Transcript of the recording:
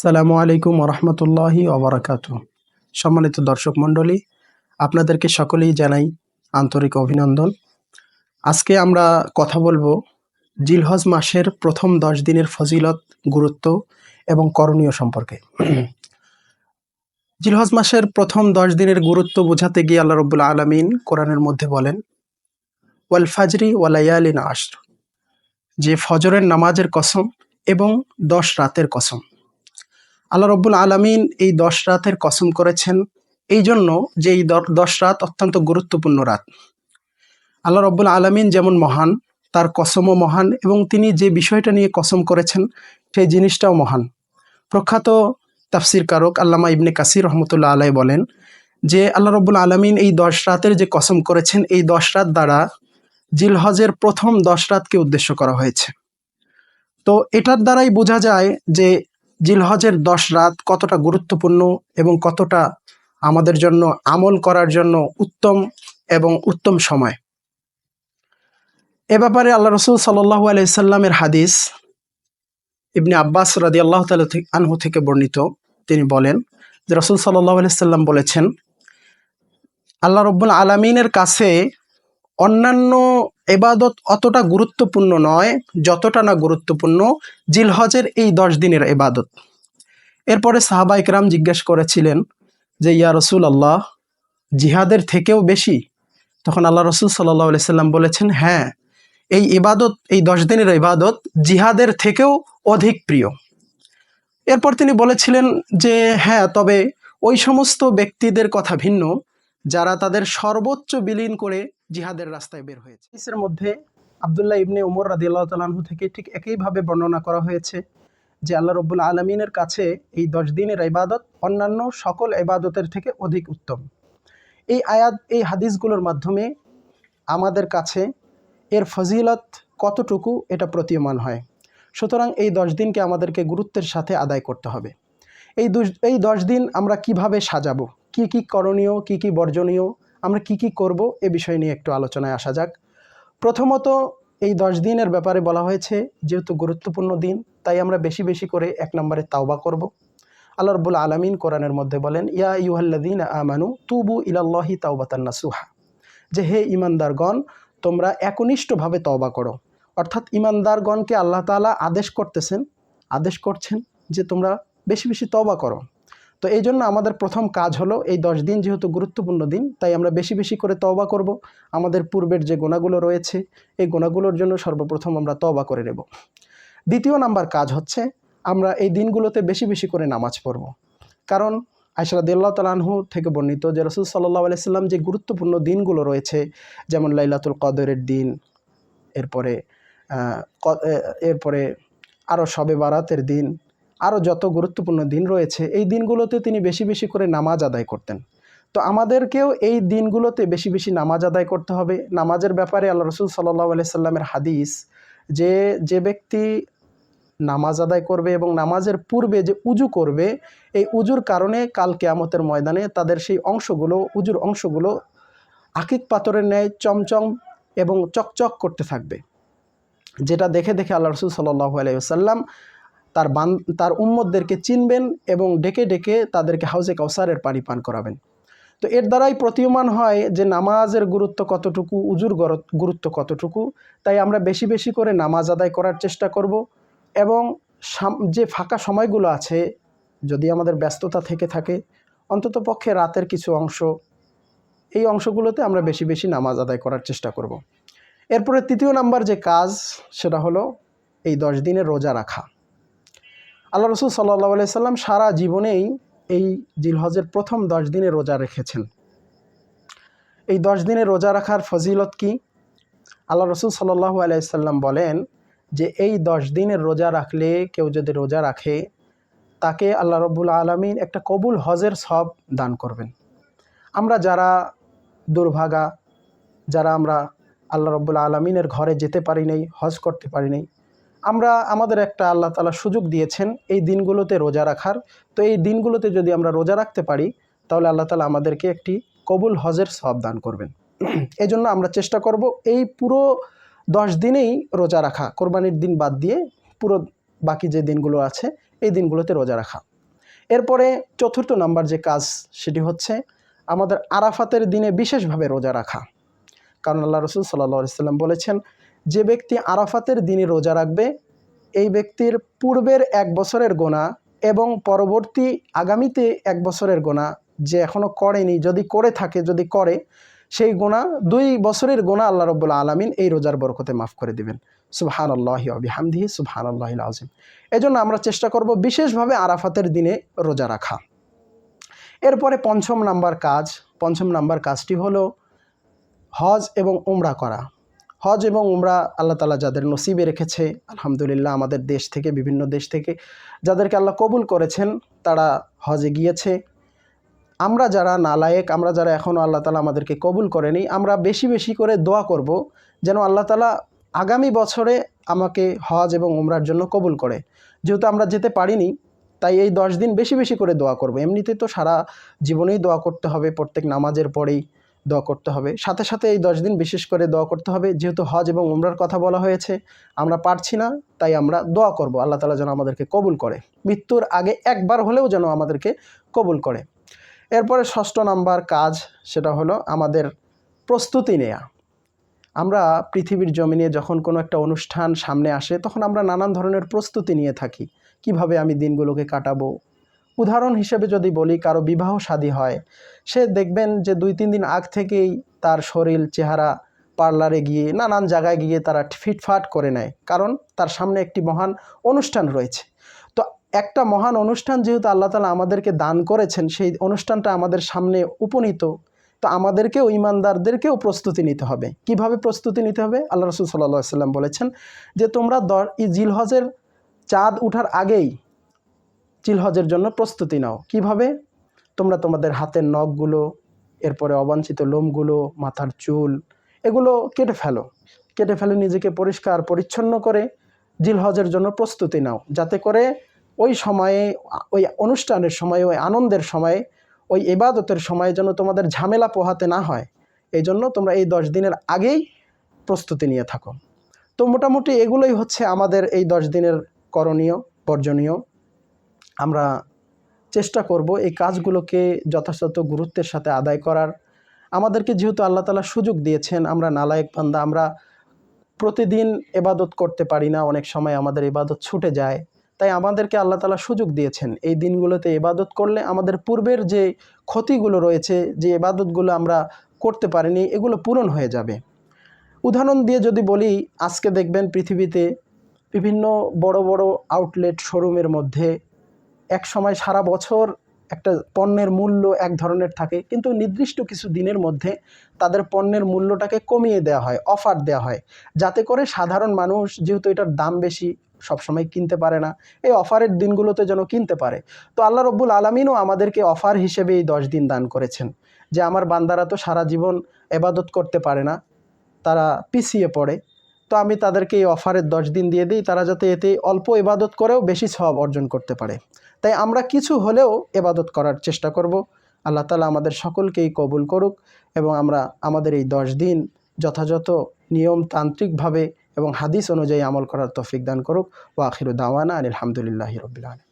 সালামু আলাইকুম রহমতুল্লাহি ওবরাকাত। সম্মানিত দর্শক মণ্ডলী, আপনাদেরকে সকলেই জানাই আন্তরিক অভিনন্দন। আজকে আমরা কথা বলব জিলহজ মাসের প্রথম দশ দিনের ফজিলত, গুরুত্ব এবং করণীয় সম্পর্কে। জিলহজ মাসের প্রথম দশ দিনের গুরুত্ব বোঝাতে গিয়ে আল্লাহ রব্বুল আলমিন কোরআনের মধ্যে বলেন, ওয়াল ফাজরি ওয়ালাইয়ালিন আশর যে ফজরের নামাজের কসম এবং দশ রাতের কসম। আল্লাহ রব্বুল আলমিন এই দশ রাতের কসম করেছেন। এই জন্য যে এই দশ রাত অত্যন্ত গুরুত্বপূর্ণ রাত। আল্লাহ রব্বুল আলমিন যেমন মহান, তার কসমও মহান এবং তিনি যে বিষয়টা নিয়ে কসম করেছেন, সেই জিনিসটাও মহান। প্রখ্যাত তাফসির কারক আল্লামা ইবনে কাসির রহমতুল্লাহ আলাই বলেন যে আল্লাহ রব্বুল আলমিন এই দশ রাতের যে কসম করেছেন, এই দশ রাত দ্বারা জিলহজের প্রথম দশ রাতকে উদ্দেশ্য করা হয়েছে। তো এটার দ্বারাই বোঝা যায় যে জিলহজের দশ রাত কতটা গুরুত্বপূর্ণ এবং কতটা আমাদের জন্য আমল করার জন্য উত্তম এবং উত্তম সময়? এ ব্যাপারে আল্লাহ রসুল সাল্লাহ আলাইসাল্লামের হাদিস ইবনে আব্বাস রাদি আল্লাহ আনহু থেকে বর্ণিত। তিনি বলেন যে রসুল সাল্লাহ আলাইসাল্লাম বলেছেন, আল্লাহ রব্বুল আলমিনের কাছে অন্যান্য এবাদত অতটা গুরুত্বপূর্ণ নয়, যতটা না গুরুত্বপূর্ণ জিলহজের এই দশ দিনের এবাদত। এরপরে সাহাবা ইকরাম জিজ্ঞেস করেছিলেন যে, ইয়া রসুল আল্লাহ জিহাদের থেকেও বেশি? তখন আল্লাহ রসুল সাল্লাহ সাল্লাম বলেছেন হ্যাঁ এই ইবাদত, এই দশ দিনের ইবাদত জিহাদের থেকেও অধিক প্রিয়। এরপর তিনি বলেছিলেন যে হ্যাঁ তবে ওই সমস্ত ব্যক্তিদের কথা ভিন্ন। যারা তাদের সর্বোচ্চ বিলীন করে জিহাদের রাস্তায় বের হয়েছে। ইসের মধ্যে আবদুল্লাহ ইবনে উমর রাদিয়াল্লাহ তালাহু থেকে ঠিক একইভাবে বর্ণনা করা হয়েছে যে আল্লাহ রব্বুল আলমিনের কাছে এই দশ দিনের ইবাদত অন্যান্য সকল ইবাদতের থেকে অধিক উত্তম। এই আয়াত, এই হাদিসগুলোর মাধ্যমে আমাদের কাছে এর ফজিলত কতটুকু এটা প্রতীয়মান হয়। সুতরাং এই দশ দিনকে আমাদেরকে গুরুত্বের সাথে আদায় করতে হবে। এই এই দশ দিন আমরা কীভাবে সাজাবো? কি কি করণীয়, কি কি বর্জনীয়, আমরা কি কি করব এ বিষয় নিয়ে একটু আলোচনায় আসা যাক। প্রথমত এই দশ দিনের ব্যাপারে বলা হয়েছে, যেহেতু গুরুত্বপূর্ণ দিন, তাই আমরা বেশি বেশি করে এক নম্বরে তাওবা করব। আল্লাহ রব্বুল আলমিন কোরআনের মধ্যে বলেন, ইয়া ইউহাল্লাদিন আমানু তুবু ইলাল্লাহি তাওবাতান্না সুহা যে হে ইমানদারগণ তোমরা একনিষ্ঠভাবে তওবা করো। অর্থাৎ ইমানদারগণকে আল্লাহ তাআলা আদেশ করতেছেন, আদেশ করছেন যে তোমরা বেশি বেশি তওবা করো। তো এই জন্য আমাদের প্রথম কাজ হলো এই দশ দিন যেহেতু গুরুত্বপূর্ণ দিন, তাই আমরা বেশি বেশি করে তওবা করব। আমাদের পূর্বের যে গোনাগুলো রয়েছে, এই গোনাগুলোর জন্য সর্বপ্রথম আমরা তওবা করে নেব। দ্বিতীয় নাম্বার কাজ হচ্ছে, আমরা এই দিনগুলোতে বেশি বেশি করে নামাজ পড়ব। কারণ আয়সরাদিল্লাহ তালাহু থেকে বর্ণিত যে রসুল সাল্লাহ আলাইসাল্লাম যে গুরুত্বপূর্ণ দিনগুলো রয়েছে, যেমন লাইলাতুল কদরের দিন, এরপরে এরপরে আরও শবে বারাতের দিন আরও যত গুরুত্বপূর্ণ দিন রয়েছে, এই দিনগুলোতে তিনি বেশি বেশি করে নামাজ আদায় করতেন। তো আমাদেরকেও এই দিনগুলোতে বেশি বেশি নামাজ আদায় করতে হবে। নামাজের ব্যাপারে আল্লাহ রসুল সাল্লাহ আলাইসাল্লামের হাদিস, যে যে ব্যক্তি নামাজ আদায় করবে এবং নামাজের পূর্বে যে উজু করবে, এই উজুর কারণে কাল কেয়ামতের ময়দানে তাদের সেই অংশগুলো, উজুর অংশগুলো আকিক পাথরের ন্যায় চমচম এবং চকচক করতে থাকবে। যেটা দেখে দেখে আল্লাহ রসুল সাল্লাহ আলাইসাল্লাম তার বান, তার উম্মতদেরকে চিনবেন এবং ডেকে ডেকে তাদেরকে হাউজে কাউসারের পানি পান করাবেন তো এর দ্বারাই প্রতীয়মান হয় যে নামাজের গুরুত্ব কতটুকু, উজুর গর- গুরুত্ব কতটুকু, তাই আমরা বেশি বেশি করে নামাজ আদায় করার চেষ্টা করব এবং যে ফাঁকা সময়গুলো আছে, যদি আমাদের ব্যস্ততা থেকে থাকে, অন্তত পক্ষে রাতের কিছু অংশ, এই অংশগুলোতে আমরা বেশি বেশি নামাজ আদায় করার চেষ্টা করব। এরপরে তৃতীয় নাম্বার যে কাজ, সেটা হলো এই দশ দিনের রোজা রাখা আল্লাহ রসুল সাল্লাহ আলাইসাল্লাম সারা জীবনেই এই জিলহজের প্রথম দশ দিনে রোজা রেখেছেন। এই দশ দিনে রোজা রাখার ফজিলত কি? আল্লাহ রসুল সাল্লাহ আলাইসাল্লাম বলেন যে এই দশ দিনের রোজা রাখলে কেউ যদি রোজা রাখে, তাকে আল্লাহ রব্বুল আলমিন একটা কবুল হজের সব দান করবেন। আমরা যারা দুর্ভাগা, যারা আমরা আল্লাহ রব্বুল আলমিনের ঘরে যেতে পারি নাই, হজ করতে পারি নাই আমরা আমাদের একটা আল্লাহ তালা সুযোগ দিয়েছেন এই দিনগুলোতে রোজা রাখার। তো এই দিনগুলোতে যদি আমরা রোজা রাখতে পারি, তাহলে আল্লাহ তালা আমাদেরকে একটি কবুল হজের সব দান করবেন। এই জন্য আমরা চেষ্টা করব এই পুরো দশ দিনেই রোজা রাখা, কোরবানির দিন বাদ দিয়ে পুরো বাকি যে দিনগুলো আছে, এই দিনগুলোতে রোজা রাখা। এরপরে চতুর্থ নাম্বার যে কাজ, সেটি হচ্ছে আমাদের আরাফাতের দিনে বিশেষভাবে রোজা রাখা। কারণ আল্লাহ রসুল সাল্লাহ সাল্লাম বলেছেন যে ব্যক্তি আরাফাতের দিনে রোজা রাখবে, এই ব্যক্তির পূর্বের এক বছরের গোনা এবং পরবর্তী আগামীতে এক বছরের গোনা যে এখনও করেনি, যদি করে থাকে, যদি করে, সেই গোনা, দুই বছরের গোনা আল্লাহ রব্বুল্লা আলমিন এই রোজার বরকতে মাফ করে দিবেন। সুবহান আল্লাহ আবিহামদিহি সুবহান আল্লাহ আজিম এজন্য আমরা চেষ্টা করব বিশেষভাবে আরাফাতের দিনে রোজা রাখা। এরপরে পঞ্চম নাম্বার কাজ, পঞ্চম নাম্বার কাজটি হলো হজ এবং উমরা করা। হজ এবং উমরা আল্লাহ তালা যাদের নসিবে রেখেছে, আলহামদুলিল্লাহ আমাদের দেশ থেকে, বিভিন্ন দেশ থেকে যাদেরকে আল্লাহ কবুল করেছেন, তারা হজে গিয়েছে। আমরা যারা নালায়েক, আমরা যারা এখনও আল্লাহ তালা আমাদেরকে কবুল করেনি, আমরা বেশি বেশি করে দোয়া করব যেন আল্লাহ তালা আগামী বছরে আমাকে হজ এবং উমরার জন্য কবুল করে। যেহেতু আমরা যেতে পারিনি, তাই এই দশ দিন বেশি বেশি করে দোয়া করব। এমনিতে তো সারা জীবনেই দোয়া করতে হবে, প্রত্যেক নামাজের পরেই। দোয়া করতে হবে। সাথে সাথে এই দশ দিন বিশেষ করে দোয়া করতে হবে। যেহেতু হজ এবং উমরার কথা বলা হয়েছে, আমরা পারছি না, তাই আমরা দোয়া করব। আল্লাহ তালা যেন আমাদেরকে কবুল করে। মৃত্যুর আগে একবার হলেও যেন আমাদেরকে কবুল করে। এরপরে ষষ্ঠ নাম্বার কাজ, সেটা হলো আমাদের প্রস্তুতি নেয়া। আমরা পৃথিবীর জমিনে যখন কোনো একটা অনুষ্ঠান সামনে আসে, তখন আমরা নানান ধরনের প্রস্তুতি নিয়ে থাকি। কীভাবে আমি দিনগুলোকে কাটাবো উদাহরণ হিসেবে যদি বলি, কারও বিবাহ শাদী হয়, সে দেখবেন যে দুই, তিন দিন আগ থেকেই তার শরীর, চেহারা, পার্লারে গিয়ে, নানান জায়গায় গিয়ে তারা ফিটফাট করে নেয়। কারণ তার সামনে একটি মহান অনুষ্ঠান রয়েছে। তো একটা মহান অনুষ্ঠান যেহেতু আল্লাহ তালা আমাদেরকে দান করেছেন, সেই অনুষ্ঠানটা আমাদের সামনে উপনীত। তো আমাদেরকেও, ইমানদারদেরকেও প্রস্তুতি নিতে হবে। কীভাবে প্রস্তুতি নিতে হবে? আল্লাহ রসুল সাল্লাহ সাল্লাম বলেছেন যে, তোমরা দর ই জিলহজের চাঁদ উঠার আগেই চিলহজের জন্য প্রস্তুতি নাও। কীভাবে? তোমরা তোমাদের হাতের নখগুলো, এরপরে অবাঞ্ছিত লোমগুলো, মাথার চুল, এগুলো কেটে ফেলো। কেটে ফেলে নিজেকে পরিষ্কার, পরিচ্ছন্ন করে জিলহজের জন্য প্রস্তুতি নাও। যাতে করে ওই সময়ে, ওই অনুষ্ঠানের সময়ে, ওই আনন্দের সময়ে, ওই এবাদতের সময়ে যেন তোমাদের ঝামেলা পোহাতে না হয়। এই জন্য তোমরা এই দশ দিনের আগেই প্রস্তুতি নিয়ে থাকো। তো মোটামুটি এগুলোই হচ্ছে আমাদের এই দশ দিনের করণীয়, বর্জনীয়। আমরা চেষ্টা করব এই কাজগুলোকে যথাযথ গুরুত্বের সাথে আদায় করার। আমাদেরকে যেহেতু আল্লাহ তালা সুযোগ দিয়েছেন, আমরা নালায়েক বান্দা, আমরা প্রতিদিন এবাদত করতে পারি না, অনেক সময় আমাদের এবাদত ছুটে যায়। তাই আমাদেরকে আল্লাহ তালা সুযোগ দিয়েছেন এই দিনগুলোতে এবাদত করলে আমাদের পূর্বের যে ক্ষতিগুলো রয়েছে, যে এবাদতগুলো আমরা করতে পারিনি, এগুলো পূরণ হয়ে যাবে। উদাহরণ দিয়ে যদি বলি, আজকে দেখবেন পৃথিবীতে বিভিন্ন বড় বড় আউটলেট শোরুমের মধ্যে এক সময় সারা বছর একটা পণ্যের মূল্য এক ধরনের থাকে, কিন্তু নির্দিষ্ট কিছু দিনের মধ্যে তাদের পণ্যের মূল্যটাকে কমিয়ে দেওয়া হয় অফার দেওয়া হয়। যাতে করে সাধারণ মানুষ, যেহেতু এটার দাম বেশি, সবসময় কিনতে পারে না, এই অফারের দিনগুলোতে যেন কিনতে পারে। তো আল্লাহ রব্বুল আলমিনও আমাদেরকে অফার হিসেবে এই দশ দিন দান করেছেন, যে আমার বান্দারা তো সারা জীবন এবাদত করতে পারে না, তারা পিছিয়ে পড়ে। তো আমি তাদেরকে এই অফারের দশ দিন দিয়ে দিই, তারা যাতে এতে অল্প এবাদত করেও বেশি সব অর্জন করতে পারে। তাই আমরা কিছু হলেও এবাদত করার চেষ্টা করব। আল্লাহ তালা আমাদের সকলকেই কবুল করুক এবং আমরা আমাদের এই দশ দিন যথাযথ নিয়মতান্ত্রিকভাবে এবং হাদিস অনুযায়ী আমল করার তফিক দান করুক। ও আখির দাওয়ানা আলহামদুলিল্লাহ রবিল